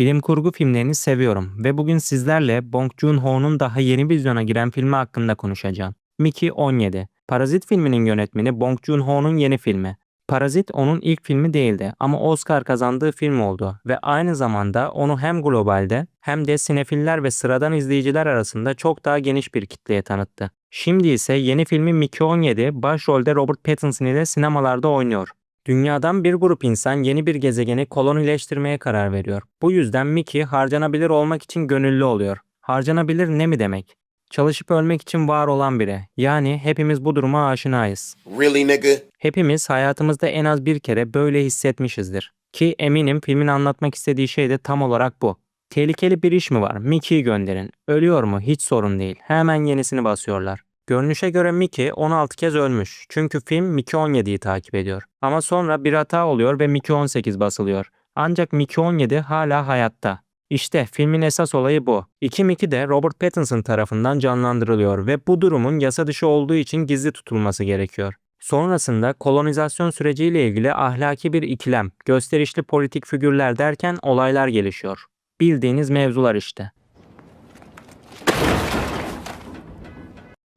Bilim kurgu filmlerini seviyorum ve bugün sizlerle Bong Joon-ho'nun daha yeni vizyona giren filmi hakkında konuşacağım. Mickey 17. Parazit filminin yönetmeni Bong Joon-ho'nun yeni filmi. Parazit onun ilk filmi değildi ama Oscar kazandığı film oldu ve aynı zamanda onu hem globalde hem de sinefiller ve sıradan izleyiciler arasında çok daha geniş bir kitleye tanıttı. Şimdi ise yeni filmi Mickey 17 başrolde Robert Pattinson ile sinemalarda oynuyor. Dünyadan bir grup insan yeni bir gezegeni kolonileştirmeye karar veriyor. Bu yüzden Mickey harcanabilir olmak için gönüllü oluyor. Harcanabilir ne mi demek? Çalışıp ölmek için var olan biri. Yani hepimiz bu duruma aşinayız. Really, nigga? Hepimiz hayatımızda en az bir kere böyle hissetmişizdir. Ki eminim filmin anlatmak istediği şey de tam olarak bu. Tehlikeli bir iş mi var? Mickey'i gönderin. Ölüyor mu? Hiç sorun değil. Hemen yenisini basıyorlar. Görünüşe göre Mickey 16 kez ölmüş. Çünkü film Mickey 17'yi takip ediyor. Ama sonra bir hata oluyor ve Mickey 18 basılıyor. Ancak Mickey 17 hala hayatta. İşte filmin esas olayı bu. 2 Mickey de Robert Pattinson tarafından canlandırılıyor ve bu durumun yasa dışı olduğu için gizli tutulması gerekiyor. Sonrasında kolonizasyon süreciyle ilgili ahlaki bir ikilem, gösterişli politik figürler derken olaylar gelişiyor. Bildiğiniz mevzular işte.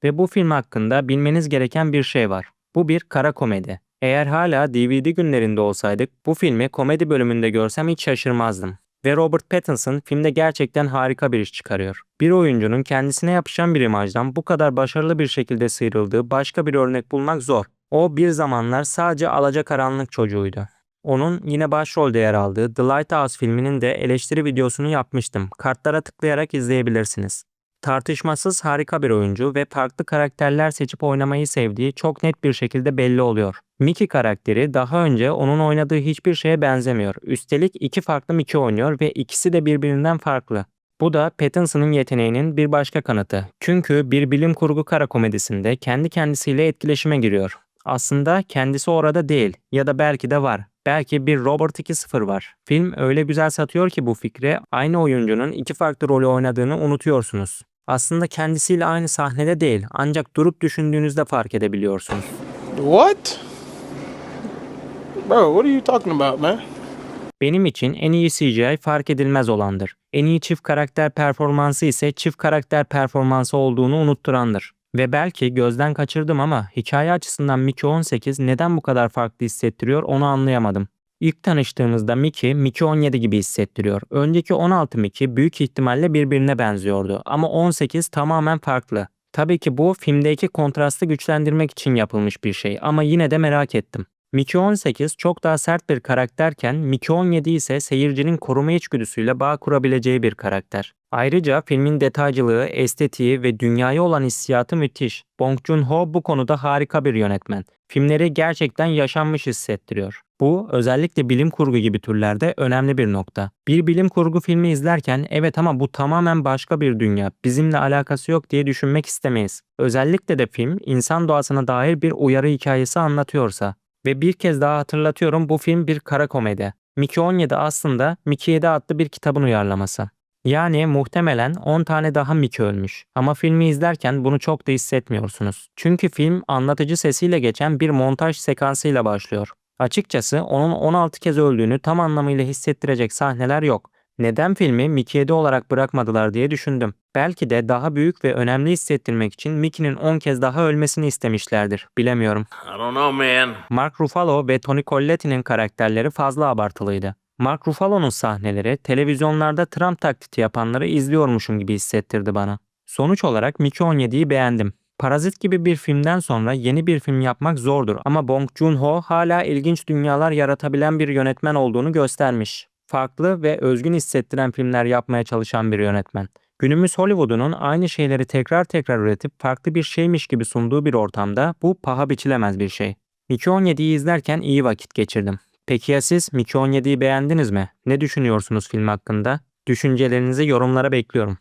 Ve bu film hakkında bilmeniz gereken bir şey var. Bu bir kara komedi. Eğer hala DVD günlerinde olsaydık bu filmi komedi bölümünde görsem hiç şaşırmazdım. Ve Robert Pattinson filmde gerçekten harika bir iş çıkarıyor. Bir oyuncunun kendisine yapışan bir imajdan bu kadar başarılı bir şekilde sıyrıldığı başka bir örnek bulmak zor. O bir zamanlar sadece alacakaranlık çocuğuydu. Onun yine başrolde yer aldığı The Lighthouse filminin de eleştiri videosunu yapmıştım. Kartlara tıklayarak izleyebilirsiniz. Tartışmasız harika bir oyuncu ve farklı karakterler seçip oynamayı sevdiği çok net bir şekilde belli oluyor. Mickey karakteri daha önce onun oynadığı hiçbir şeye benzemiyor. Üstelik iki farklı Mickey oynuyor ve ikisi de birbirinden farklı. Bu da Pattinson'ın yeteneğinin bir başka kanıtı. Çünkü bir bilim kurgu kara komedisinde kendi kendisiyle etkileşime giriyor. Aslında kendisi orada değil ya da belki de var. Belki bir Robert 2.0 var. Film öyle güzel satıyor ki bu fikri aynı oyuncunun iki farklı rolü oynadığını unutuyorsunuz. Aslında kendisiyle aynı sahnede değil ancak durup düşündüğünüzde fark edebiliyorsunuz. What? Bro, what are you talking about, man? Benim için en iyi CGI fark edilmez olandır. En iyi çift karakter performansı ise çift karakter performansı olduğunu unutturandır. Ve belki gözden kaçırdım ama hikaye açısından Mickey 18 neden bu kadar farklı hissettiriyor onu anlayamadım. İlk tanıştığımızda Mickey, Mickey 17 gibi hissettiriyor. Önceki 16 Mickey büyük ihtimalle birbirine benziyordu ama 18 tamamen farklı. Tabii ki bu filmdeki kontrastı güçlendirmek için yapılmış bir şey ama yine de merak ettim. Mickey 18 çok daha sert bir karakterken Mickey 17 ise seyircinin koruma içgüdüsüyle bağ kurabileceği bir karakter. Ayrıca filmin detaycılığı, estetiği ve dünyaya olan hissiyatı müthiş. Bong Joon-ho bu konuda harika bir yönetmen. Filmleri gerçekten yaşanmış hissettiriyor. Bu özellikle bilim kurgu gibi türlerde önemli bir nokta. Bir bilim kurgu filmi izlerken evet ama bu tamamen başka bir dünya, bizimle alakası yok diye düşünmek istemeyiz. Özellikle de film insan doğasına dair bir uyarı hikayesi anlatıyorsa. Ve bir kez daha hatırlatıyorum bu film bir kara komedi. Mickey 17 aslında Mickey 7 adlı bir kitabın uyarlaması. Yani muhtemelen 10 tane daha Mickey ölmüş. Ama filmi izlerken bunu çok da hissetmiyorsunuz. Çünkü film anlatıcı sesiyle geçen bir montaj sekansıyla başlıyor. Açıkçası onun 16 kez öldüğünü tam anlamıyla hissettirecek sahneler yok. Neden filmi Mickey 7 olarak bırakmadılar diye düşündüm. Belki de daha büyük ve önemli hissettirmek için Mickey'nin 10 kez daha ölmesini istemişlerdir. Bilemiyorum. I don't know, man. Mark Ruffalo ve Tony Colletti'nin karakterleri fazla abartılıydı. Mark Ruffalo'nun sahneleri televizyonlarda Trump taklidi yapanları izliyormuşum gibi hissettirdi bana. Sonuç olarak Mickey 17'yi beğendim. Parazit gibi bir filmden sonra yeni bir film yapmak zordur ama Bong Joon-ho hala ilginç dünyalar yaratabilen bir yönetmen olduğunu göstermiş. Farklı ve özgün hissettiren filmler yapmaya çalışan bir yönetmen. Günümüz Hollywood'unun aynı şeyleri tekrar tekrar üretip farklı bir şeymiş gibi sunduğu bir ortamda bu paha biçilemez bir şey. Mickey 17'yi izlerken iyi vakit geçirdim. Peki ya siz Mickey 17'yi beğendiniz mi? Ne düşünüyorsunuz film hakkında? Düşüncelerinizi yorumlara bekliyorum.